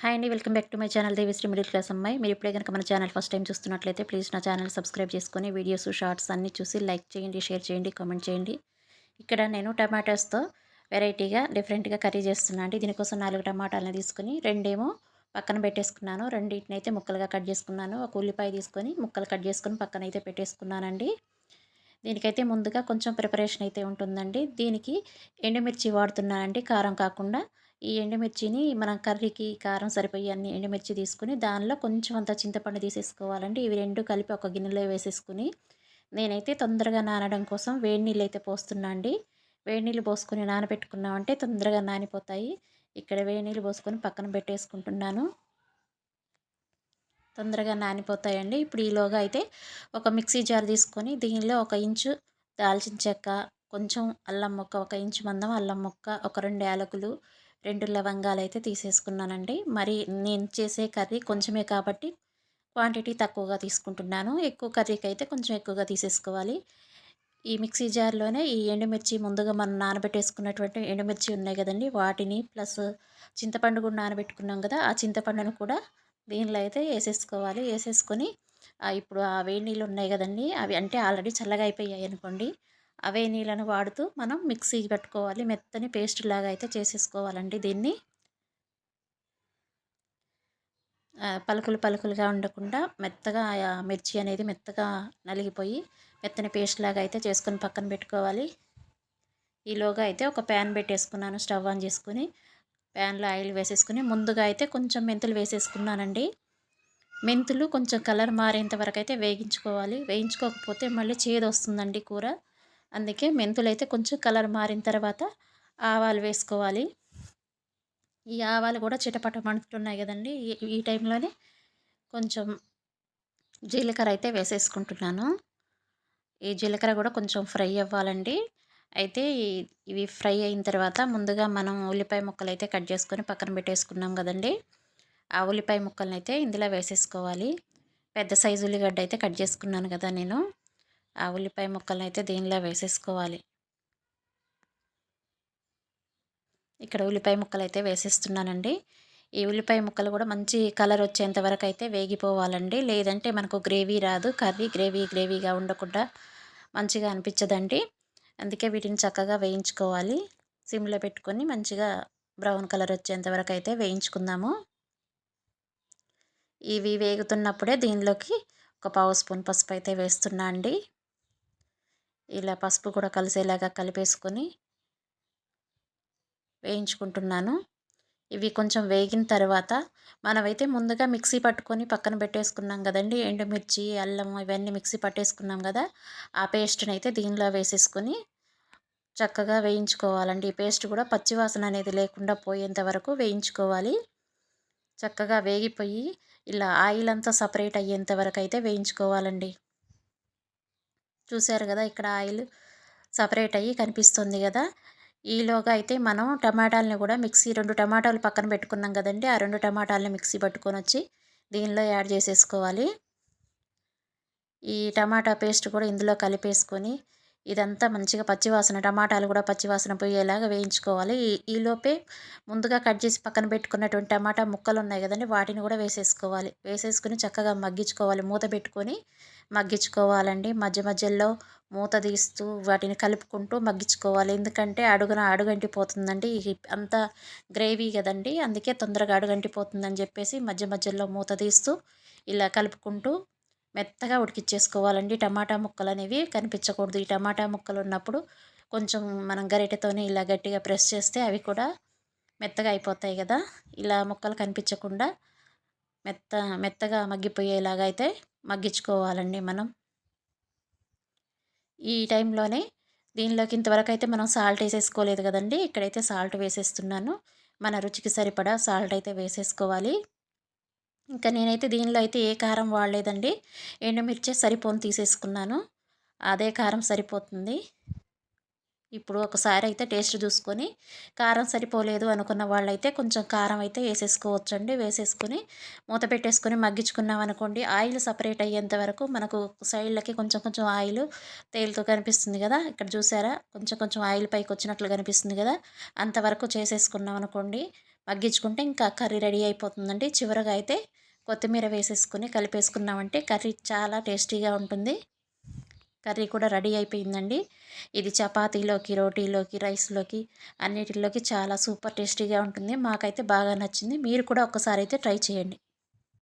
Hi అండి welcome back to my channel Devishri middle class అమ్మాయి. మీరు ఇప్పుడే కనుక మన ఛానల్ ఫస్ట్ టైం చూస్తున్నట్లయితే ప్లీజ్ నా ఛానల్ సబ్స్క్రైబ్ చేసుకొని వీడియోస్ షార్ట్స్ అన్నీ చూసి లైక్ చేయండి షేర్ చేయండి కామెంట్ చేయండి. ఇక్కడ నేను టమాటాస్తో వెరైటీగా డిఫరెంట్గా కర్రీ చేస్తున్నాను అండి. దీనికోసం నాలుగు టమాటాలను తీసుకొని రెండేమో పక్కన పెట్టేసుకున్నాను. రెండింటిని అయితే ముక్కలుగా కట్ చేసుకున్నాను. ఒక ఉల్లిపాయ తీసుకొని ముక్కలు కట్ చేసుకొని పక్కన అయితే పెట్టేసుకున్నానండి దీనికైతే ముందుగా కొంచెం ప్రిపరేషన్ అయితే ఉంటుందండి. దీనికి ఎండుమిర్చి వాడుతున్నానండి. కారం కాకుండా ఈ ఎండుమిర్చిని మనం కర్రీకి కారం సరిపోయి అన్ని ఎండుమిర్చి తీసుకుని దానిలో కొంచెం అంత చింతపండు తీసేసుకోవాలండి. ఇవి రెండు కలిపి ఒక గిన్నెలో వేసేసుకుని నేనైతే తొందరగా నానడం కోసం వేడి నీళ్ళు అయితే పోస్తున్నా అండి. వేడి నీళ్ళు పోసుకొని నానబెట్టుకున్నామంటే తొందరగా నానిపోతాయి. ఇక్కడ వేడి నీళ్ళు పోసుకొని పక్కన పెట్టేసుకుంటున్నాను. తొందరగా నానిపోతాయండి. ఇప్పుడు ఈలోగా అయితే ఒక మిక్సీ జార్ తీసుకొని దీనిలో ఒక ఇంచు దాల్చిన చెక్క కొంచెం అల్లం మొక్క ఒక ఇంచు మందం అల్లం మొక్క ఒక రెండు యాలకులు రెండు లవంగాలు అయితే తీసేసుకున్నానండి. మరి నేను చేసే కర్రీ కొంచెమే కాబట్టి క్వాంటిటీ తక్కువగా తీసుకుంటున్నాను. ఎక్కువ కర్రీకి అయితే కొంచెం ఎక్కువగా తీసేసుకోవాలి. ఈ మిక్సీ జార్లోనే ఈ ఎండుమిర్చి ముందుగా మనం నానబెట్టేసుకున్నటువంటి ఎండుమిర్చి ఉన్నాయి కదండి వాటిని ప్లస్ చింతపండు కూడా నానబెట్టుకున్నాం కదా ఆ చింతపండును కూడా దీనిలో అయితే వేసేసుకోవాలి. వేసేసుకొని ఇప్పుడు ఆ వేడి నీళ్ళు ఉన్నాయి కదండి అవి అంటే ఆల్రెడీ చల్లగా అయిపోయాయి అనుకోండి అవే నీళ్ళను వాడుతూ మనం మిక్సీ పెట్టుకోవాలి. మెత్తని పేస్ట్ లాగా అయితే చేసేసుకోవాలండి దీన్ని. పలుకులు పలుకులుగా ఉండకుండా మెత్తగా మిర్చి అనేది మెత్తగా నలిగిపోయి మెత్తని పేస్ట్ లాగా అయితే చేసుకొని పక్కన పెట్టుకోవాలి. ఈలోగా అయితే ఒక ప్యాన్ పెట్టేసుకున్నాను స్టవ్ ఆన్ చేసుకుని. ప్యాన్లో ఆయిల్ వేసేసుకుని ముందుగా అయితే కొంచెం మెంతులు వేసేసుకున్నానండి. మెంతులు కొంచెం కలర్ మారేంత వరకు అయితే వేగించుకోవాలి. వేయించుకోకపోతే మళ్ళీ చేదు వస్తుందండి కూర. అందుకే మెంతులు అయితే కొంచెం కలర్ మారిన తర్వాత ఆవాలు వేసుకోవాలి. ఈ ఆవాలు కూడా చిటపట మంటున్నాయి కదండి. ఈ టైంలోనే కొంచెం జీలకర్ర అయితే వేసేసుకుంటున్నాను. ఈ జీలకర్ర కూడా కొంచెం ఫ్రై అవ్వాలండి. అయితే ఇవి ఫ్రై అయిన తర్వాత ముందుగా మనం ఉల్లిపాయ ముక్కలు అయితే కట్ చేసుకొని పక్కన పెట్టేసుకున్నాం కదండి. ఆ ఉల్లిపాయ ముక్కలను అయితే ఇందులో వేసేసుకోవాలి. పెద్ద సైజు ఉల్లిగడ్డ అయితే కట్ చేసుకున్నాను కదా నేను. ఆ ఉల్లిపాయ ముక్కలను అయితే దీనిలో వేసేసుకోవాలి? ఇక్కడ ఉల్లిపాయ ముక్కలు అయితే వేసేస్తున్నానండి. ఈ ఉల్లిపాయ ముక్కలు కూడా మంచి కలర్ వచ్చేంత వరకు అయితే వేగిపోవాలండి. లేదంటే మనకు గ్రేవీ రాదు. కర్రీ గ్రేవీ గ్రేవీగా ఉండకుండా మంచిగా అనిపించదండి. అందుకే వీటిని చక్కగా వేయించుకోవాలి. సిమ్లో పెట్టుకొని మంచిగా బ్రౌన్ కలర్ వచ్చేంత వరకు అయితే వేయించుకుందాము. ఇవి వేగుతున్నప్పుడే దీనిలోకి ఒక పావు స్పూన్ పసుపు అయితే వేస్తున్నా అండి. ఇలా పసుపు కూడా కలిసేలాగా కలిపేసుకొని వేయించుకుంటున్నాను. ఇవి కొంచెం వేగిన తర్వాత మనమైతే ముందుగా మిక్సీ పట్టుకొని పక్కన పెట్టేసుకున్నాం కదండి. ఎండుమిర్చి అల్లం ఇవన్నీ మిక్సీ పట్టేసుకున్నాం కదా. ఆ పేస్ట్ని అయితే దీనిలో వేసేసుకొని చక్కగా వేయించుకోవాలండి. ఈ పేస్ట్ కూడా పచ్చివాసన అనేది లేకుండా పోయేంత వరకు వేయించుకోవాలి. చక్కగా వేగిపోయి ఇలా ఆయిల్ అంతా సపరేట్ అయ్యేంత వరకు అయితే వేయించుకోవాలండి. చూశారు కదా! ఇక్కడ ఆయిల్ సపరేట్ అయ్యి కనిపిస్తుంది కదా! ఈలోగా అయితే మనం టమాటాలని కూడా మిక్సీ రెండు టమాటాలు పక్కన పెట్టుకున్నాం కదండి! ఆ రెండు టమాటాలని మిక్సీ పట్టుకొని వచ్చి దీనిలో యాడ్ చేసేసుకోవాలి. ఈ టమాటా పేస్ట్ కూడా ఇందులో కలిపేసుకొని ఇదంతా మంచిగా పచ్చివాసన టమాటాలు కూడా పచ్చివాసన పోయేలాగా వేయించుకోవాలి. ఈ ఈలోపే ముందుగా కట్ చేసి పక్కన పెట్టుకున్నటువంటి టమాటా ముక్కలు ఉన్నాయి కదండి వాటిని కూడా వేసేసుకోవాలి. వేసేసుకుని చక్కగా మగ్గించుకోవాలి. మూత పెట్టుకొని మగ్గించుకోవాలండి. మధ్య మధ్యలో మూత తీస్తూ వాటిని కలుపుకుంటూ మగ్గించుకోవాలి. ఎందుకంటే అడుగున అడుగంటిపోతుందండి. అంత గ్రేవీ కదండి. అందుకే తొందరగా అడుగంటిపోతుందని చెప్పేసి మధ్య మధ్యలో మూత తీస్తూ ఇలా కలుపుకుంటూ మెత్తగా ఉడికిచ్చేసుకోవాలండి. టమాటా ముక్కలు అనేవి కనిపించకూడదు. ఈ టమాటా ముక్కలు ఉన్నప్పుడు కొంచెం మనం గరిటెతోనే ఇలా గట్టిగా ప్రెస్ చేస్తే అవి కూడా మెత్తగా అయిపోతాయి కదా. ఇలా ముక్కలు కనిపించకుండా మెత్త మెత్తగా మగ్గిపోయేలాగా అయితే మగ్గించుకోవాలండి మనం. ఈ టైంలోనే దీనిలోకి ఇంతవరకు అయితే మనం సాల్ట్ వేసేసుకోలేదు కదండి. ఇక్కడైతే సాల్ట్ వేసేస్తున్నాను. మన రుచికి సరిపడా సాల్ట్ అయితే వేసేసుకోవాలి. ఇంకా నేనైతే దీనిలో అయితే ఏ కారం వాడలేదండి. ఎండుమిర్చి సరిపోని తీసేసుకున్నాను. అదే కారం సరిపోతుంది. ఇప్పుడు ఒకసారి అయితే టేస్ట్ చూసుకొని కారం సరిపోలేదు అనుకున్న వాళ్ళైతే కొంచెం కారం అయితే వేసేసుకోవచ్చండి. వేసేసుకొని మూత పెట్టేసుకొని మగ్గించుకున్నాం అనుకోండి ఆయిల్ సపరేట్ అయ్యేంత వరకు మనకు సైడ్లకి కొంచెం కొంచెం ఆయిల్ తేలుతూ కనిపిస్తుంది కదా. ఇక్కడ చూసారా? కొంచెం కొంచెం ఆయిల్ పైకి వచ్చినట్లు కనిపిస్తుంది కదా. అంతవరకు చేసేసుకున్నాం అనుకోండి మగ్గించుకుంటే ఇంకా కర్రీ రెడీ అయిపోతుందండి. చివరగా అయితే కొత్తిమీర వేసేసుకొని కలిపేసుకున్నామంటే కర్రీ చాలా టేస్టీగా ఉంటుంది. కర్రీ కూడా రెడీ అయిపోయిందండి. ఇది చపాతీలోకి రోటీలోకి రైస్లోకి అన్నిటిలోకి చాలా సూపర్ టేస్టీగా ఉంటుంది. మాకైతే బాగా నచ్చింది. మీరు కూడా ఒక్కసారి అయితే ట్రై చేయండి.